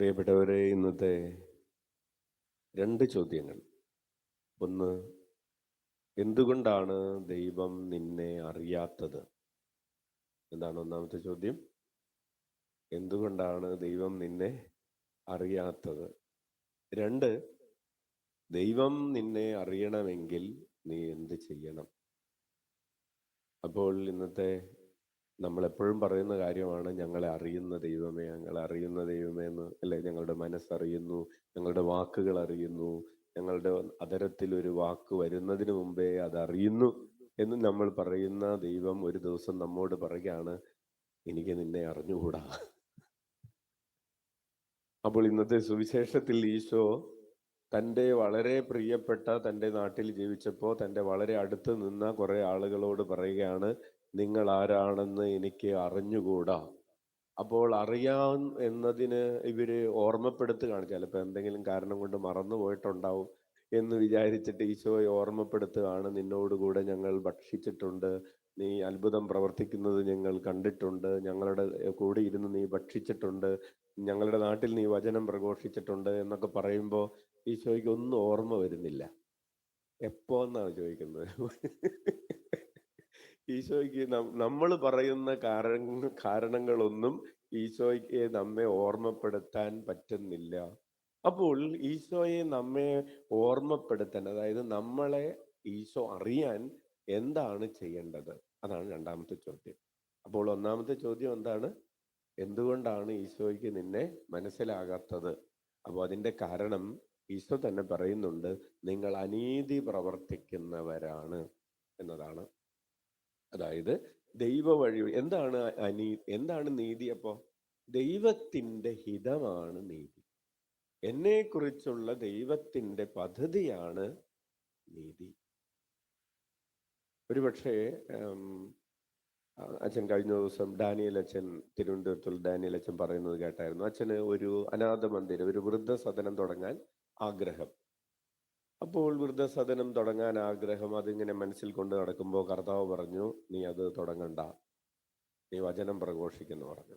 പ്രിയപ്പെട്ടവരെ ഇന്നത്തെ രണ്ട് ചോദ്യങ്ങൾ. ഒന്ന് എന്തുകൊണ്ടാണ് ദൈവം നിന്നെ അറിയാത്തത്? എന്താണ് ഒന്നാമത്തെ ചോദ്യം. എന്തുകൊണ്ടാണ് ദൈവം നിന്നെ അറിയാത്തത്? രണ്ട് ദൈവം നിന്നെ അറിയണമെങ്കിൽ നീ എന്ത് ചെയ്യണം? അപ്പോൾ ഇന്നത്തെ നമ്മൾ എപ്പോഴും പറയുന്ന കാര്യമാണ് ഞങ്ങളെ അറിയുന്ന ദൈവമേ ഞങ്ങളെ അറിയുന്ന ദൈവമേ എന്ന്. അല്ലെ? ഞങ്ങളുടെ മനസ്സറിയുന്നു ഞങ്ങളുടെ വാക്കുകൾ അറിയുന്നു ഞങ്ങളുടെ അതരത്തിൽ ഒരു വാക്ക് വരുന്നതിന് മുമ്പേ അതറിയുന്നു എന്ന് നമ്മൾ പറയുന്ന ദൈവം ഒരു ദിവസം നമ്മോട് പറയുകയാണ് എനിക്ക് നിന്നെ അറിഞ്ഞുകൂടാ? അപ്പോൾ ഇന്നത്തെ സുവിശേഷത്തിൽ ഈശോ തന്റെ വളരെ പ്രിയപ്പെട്ട തന്റെ നാട്ടിൽ ജീവിച്ചപ്പോൾ തന്റെ വളരെ അടുത്ത് നിന്ന കുറേ ആളുകളോട് പറയുകയാണ് നിങ്ങൾ ആരാണെന്ന് എനിക്ക് അറിഞ്ഞുകൂടാ? അപ്പോൾ അറിയാം എന്നതിന് ഇവർ ഓർമ്മപ്പെടുത്തുകയാണ് ചിലപ്പോൾ എന്തെങ്കിലും കാരണം കൊണ്ട് മറന്നു പോയിട്ടുണ്ടാവും എന്ന് വിചാരിച്ചിട്ട് ഈശോയെ ഓർമ്മപ്പെടുത്തുകയാണ്. നിന്നോടുകൂടെ ഞങ്ങൾ ഭക്ഷിച്ചിട്ടുണ്ട്. നീ അത്ഭുതം പ്രവർത്തിക്കുന്നത് ഞങ്ങൾ കണ്ടിട്ടുണ്ട്. ഞങ്ങളുടെ കൂടെ ഇരുന്ന് നീ ഭക്ഷിച്ചിട്ടുണ്ട്. ഞങ്ങളുടെ നാട്ടിൽ നീ വചനം പ്രഘോഷിച്ചിട്ടുണ്ട് എന്നൊക്കെ പറയുമ്പോൾ ഈശോയ്ക്ക് ഒന്നും ഓർമ്മ വരുന്നില്ല. എപ്പോന്നാണ് ചോദിക്കുന്നത്? ഈശോയ്ക്ക് നമ്മൾ പറയുന്ന കാരണ കാരണങ്ങളൊന്നും ഈശോയ്ക്ക് നമ്മെ ഓർമ്മപ്പെടുത്താൻ പറ്റുന്നില്ല. അപ്പോൾ ഈശോയെ നമ്മെ ഓർമ്മപ്പെടുത്താൻ അതായത് നമ്മളെ ഈശോ അറിയാൻ എന്താണ് ചെയ്യേണ്ടത്? അതാണ് രണ്ടാമത്തെ ചോദ്യം. അപ്പോൾ ഒന്നാമത്തെ ചോദ്യം എന്താണ്? എന്തുകൊണ്ടാണ് ഈശോയ്ക്ക് നിന്നെ മനസ്സിലാകാത്തത്? അപ്പോൾ അതിന്റെ കാരണം ഈശോ തന്നെ പറയുന്നുണ്ട് നിങ്ങൾ അനീതി പ്രവർത്തിക്കുന്നവരാണ് എന്നതാണ്. അതായത് ദൈവ വഴി എന്താണ് അനീ എന്താണ് നീതി അപ്പോൾ ദൈവത്തിന്റെ ഹിതമാണ് നീതി. എന്നെക്കുറിച്ചുള്ള ദൈവത്തിന്റെ പദ്ധതിയാണ് നീതി. ഒരുപക്ഷെ അച്ഛൻ കഴിഞ്ഞ ദിവസം ഡാനിയൽ അച്ഛൻ തിരുവനന്തപുരത്തുള്ള ഡാനിയൽ അച്ഛൻ പറയുന്നത് കേട്ടായിരുന്നു. അച്ഛന് ഒരു അനാഥ മന്ദിരം ഒരു വൃദ്ധസദനം തുടങ്ങാൻ ആഗ്രഹം. അപ്പോൾ വൃദ്ധസദനം തുടങ്ങാൻ ആഗ്രഹം അതിങ്ങനെ മനസ്സിൽ കൊണ്ട് നടക്കുമ്പോൾ കർത്താവ് പറഞ്ഞു നീ അത് തുടങ്ങണ്ട. നീ വചനം പ്രഘോഷിക്കുന്നു പറഞ്ഞു.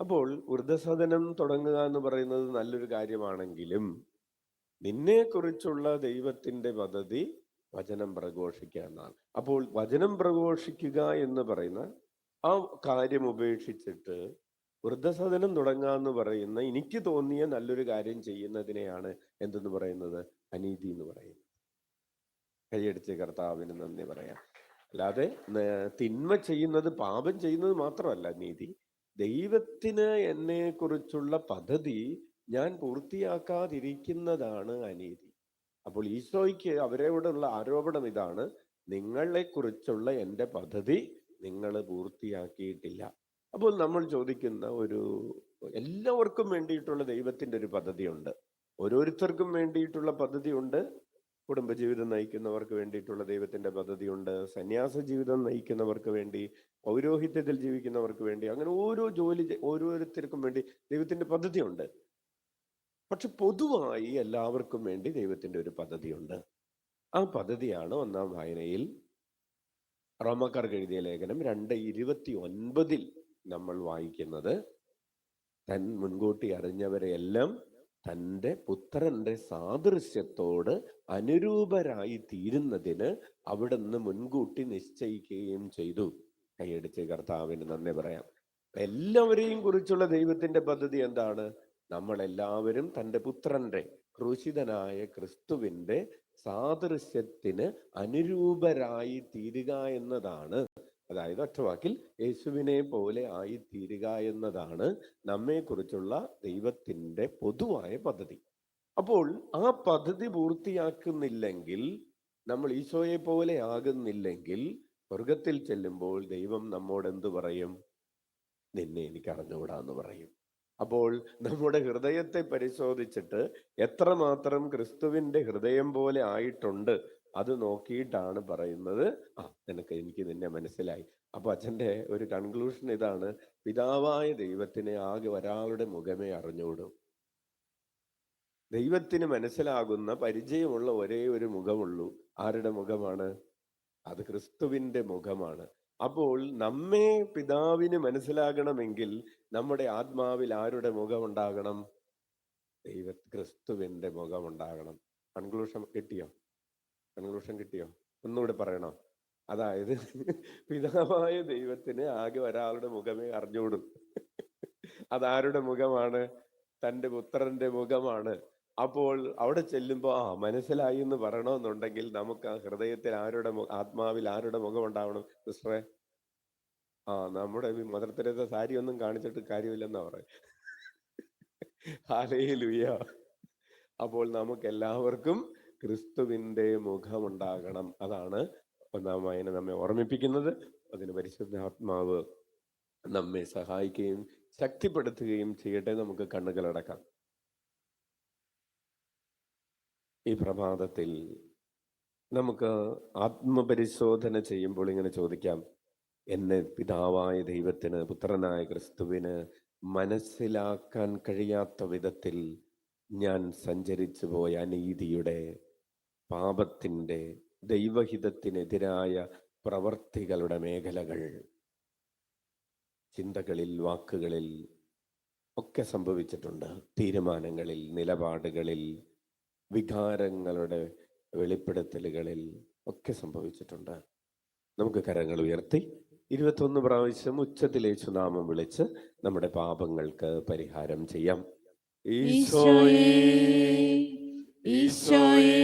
അപ്പോൾ വൃദ്ധസദനം തുടങ്ങുക എന്ന് പറയുന്നത് നല്ലൊരു കാര്യമാണെങ്കിലും നിന്നെ കുറിച്ചുള്ള ദൈവത്തിന്റെ പദ്ധതി വചനം പ്രഘോഷിക്കുക എന്നാണ്. അപ്പോൾ വചനം പ്രഘോഷിക്കുക എന്ന് പറയുന്ന ആ കാര്യം ഉപേക്ഷിച്ചിട്ട് വൃദ്ധസദനം തുടങ്ങുക എന്ന് പറയുന്ന എനിക്ക് തോന്നിയ നല്ലൊരു കാര്യം ചെയ്യുന്നതിനെയാണ് എന്തെന്ന് പറയുന്നത്? അനീതി എന്ന് പറയുന്നത്. കൈയടിച്ച് കർത്താവിന് നന്ദി പറയാം. അല്ലാതെ തിന്മ ചെയ്യുന്നത് പാപം ചെയ്യുന്നത് മാത്രമല്ല നീതി ദൈവത്തിന് എന്നെ കുറിച്ചുള്ള പദ്ധതി ഞാൻ പൂർത്തിയാക്കാതിരിക്കുന്നതാണ് അനീതി. അപ്പോൾ ഈശോയ്ക്ക് അവരോടുള്ള ആരോപണം ഇതാണ്. നിങ്ങളെ കുറിച്ചുള്ള എന്റെ പദ്ധതി നിങ്ങൾ പൂർത്തിയാക്കിയിട്ടില്ല. അപ്പോൾ നമ്മൾ ചോദിക്കുന്ന ഒരു എല്ലാവർക്കും വേണ്ടിയിട്ടുള്ള ദൈവത്തിന്റെ ഒരു പദ്ധതിയുണ്ട്. ഓരോരുത്തർക്കും വേണ്ടിയിട്ടുള്ള പദ്ധതിയുണ്ട്. കുടുംബജീവിതം നയിക്കുന്നവർക്ക് വേണ്ടിയിട്ടുള്ള ദൈവത്തിന്റെ പദ്ധതിയുണ്ട്. സന്യാസ ജീവിതം നയിക്കുന്നവർക്ക് വേണ്ടി പൗരോഹിത്യത്തിൽ ജീവിക്കുന്നവർക്ക് വേണ്ടി അങ്ങനെ ഓരോ ജോലി ഓരോരുത്തർക്കും വേണ്ടി ദൈവത്തിന്റെ പദ്ധതിയുണ്ട്. പക്ഷെ പൊതുവായി എല്ലാവർക്കും വേണ്ടി ദൈവത്തിന്റെ ഒരു പദ്ധതിയുണ്ട്. ആ പദ്ധതിയാണ് ഒന്നാം വായനയിൽ റോമക്കാർക്ക് എഴുതിയ ലേഖനം രണ്ട് ഇരുപത്തി ഒൻപതിൽ നമ്മൾ വായിക്കുന്നത് തൻ മുൻകൂട്ടി അറിഞ്ഞവരെയെല്ലാം തന്റെ പുത്രന്റെ സാദൃശ്യത്തോട് അനുരൂപരായി തീരുന്നതിന് അവിടുന്ന് മുൻകൂട്ടി നിശ്ചയിക്കുകയും ചെയ്തു. കൈയടിച്ച് കർത്താവിന് നന്ദി പറയാം. എല്ലാവരെയും കുറിച്ചുള്ള ദൈവത്തിന്റെ പദ്ധതി എന്താണ്? നമ്മളെല്ലാവരും തന്റെ പുത്രന്റെ ക്രൂശിതനായ ക്രിസ്തുവിന്റെ സാദൃശ്യത്തിന് അനുരൂപരായി തീരുക എന്നതാണ്. അതായത് ഒറ്റവാക്കിൽ യേശുവിനെ പോലെ ആയിത്തീരുക തീരുക എന്നതാണ് നമ്മെക്കുറിച്ചുള്ള ദൈവത്തിന്റെ പൊതുവായ പദ്ധതി. അപ്പോൾ ആ പദ്ധതി പൂർത്തിയാക്കുന്നില്ലെങ്കിൽ നമ്മൾ ഈശോയെ പോലെ ആകുന്നില്ലെങ്കിൽ സ്വർഗത്തിൽ ചെല്ലുമ്പോൾ ദൈവം നമ്മോട് എന്തു പറയും? നിന്നെ എനിക്ക് അറിഞ്ഞുകൂടാ എന്ന് പറയും. അപ്പോൾ നമ്മുടെ ഹൃദയത്തെ പരിശോധിച്ചിട്ട് എത്രമാത്രം ക്രിസ്തുവിന്റെ ഹൃദയം പോലെ ആയിട്ടുണ്ട് അത് നോക്കിയിട്ടാണ് പറയുന്നത്. ആ നിനക്ക് എനിക്ക് നിന്നെ മനസ്സിലായി. അപ്പൊ അച്ഛന്റെ ഒരു കൺക്ലൂഷൻ ഇതാണ് പിതാവായ ദൈവത്തിനെ ആകെ ഒരാളുടെ മുഖമേ അറിഞ്ഞോടും. ദൈവത്തിന് മനസ്സിലാകുന്ന പരിചയമുള്ള ഒരേ ഒരു മുഖമുള്ളൂ. ആരുടെ മുഖമാണ്? അത് ക്രിസ്തുവിന്റെ മുഖമാണ്. അപ്പോൾ നമ്മെ പിതാവിന് മനസ്സിലാകണമെങ്കിൽ നമ്മുടെ ആത്മാവിൽ ആരുടെ മുഖമുണ്ടാകണം? ദൈവ ക്രിസ്തുവിന്റെ മുഖമുണ്ടാകണം. കൺക്ലൂഷൻ കിട്ടിയോ? കൺക്ലൂഷൻ കിട്ടിയോ? ഒന്നുകൂടെ പറയണോ? അതായത് പിതാവായ ദൈവത്തിന് ആകെ ഒരാളുടെ മുഖമേ അറിഞ്ഞുകൂടും അതാരുടെ മുഖമാണ്? തന്റെ പുത്രന്റെ മുഖമാണ്. അപ്പോൾ അവിടെ ചെല്ലുമ്പോൾ ആ മനസ്സിലായി എന്ന് പറയണമെന്നുണ്ടെങ്കിൽ നമുക്ക് ആ ഹൃദയത്തിൽ ആരുടെ ആത്മാവിൽ ആരുടെ മുഖം ഉണ്ടാവണം സിസ്റ്ററെ? ആ നമ്മുടെ മദർ തെരേസ സാരി ഒന്നും കാണിച്ചിട്ട് കാര്യമില്ലെന്നാ പറയും അപ്പോൾ നമുക്ക് എല്ലാവർക്കും ക്രിസ്തുവിന്റെ മുഖമുണ്ടാകണം. അതാണ് ഒന്നാം വായന നമ്മെ ഓർമ്മിപ്പിക്കുന്നത്. അതിന് പരിശുദ്ധാത്മാവ് നമ്മെ സഹായിക്കുകയും ശക്തിപ്പെടുത്തുകയും ചെയ്യട്ടെ നമുക്ക് കണ്ണുകളടക്കാം ഈ പ്രഭാതത്തിൽ നമുക്ക് ആത്മപരിശോധന ചെയ്യുമ്പോൾ ഇങ്ങനെ ചോദിക്കാം. എന്നെ പിതാവായ ദൈവത്തിന് പുത്രനായ ക്രിസ്തുവിന് മനസ്സിലാക്കാൻ കഴിയാത്ത വിധത്തിൽ ഞാൻ സഞ്ചരിച്ചു പോയ അനീതിയുടെ പാപത്തിന്റെ ദൈവഹിതത്തിനെതിരായ പ്രവർത്തികളുടെ മേഖലകൾ. ചിന്തകളിൽ വാക്കുകളിൽ ഒക്കെ സംഭവിച്ചിട്ടുണ്ട്. തീരുമാനങ്ങളിൽ നിലപാടുകളിൽ വികാരങ്ങളുടെ വെളിപ്പെടുത്തലുകളിൽ ഒക്കെ സംഭവിച്ചിട്ടുണ്ട്. നമുക്ക് കരങ്ങൾ ഉയർത്തി ഇരുപത്തൊന്ന് പ്രാവശ്യം ഉച്ചത്തിലേച്ചു നാമം വിളിച്ച് നമ്മുടെ പാപങ്ങൾക്ക് പരിഹാരം ചെയ്യാം. ഈശോയേ ഈശോയേ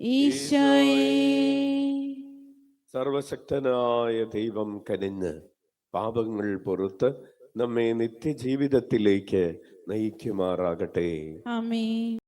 ഈശോയേ. സർവശക്തനായ ദൈവം കനിഞ്ഞ് പാപങ്ങൾ പുറത്ത് നമ്മെ നിത്യജീവിതത്തിലേക്ക് നയിക്കുമാറാകട്ടെ.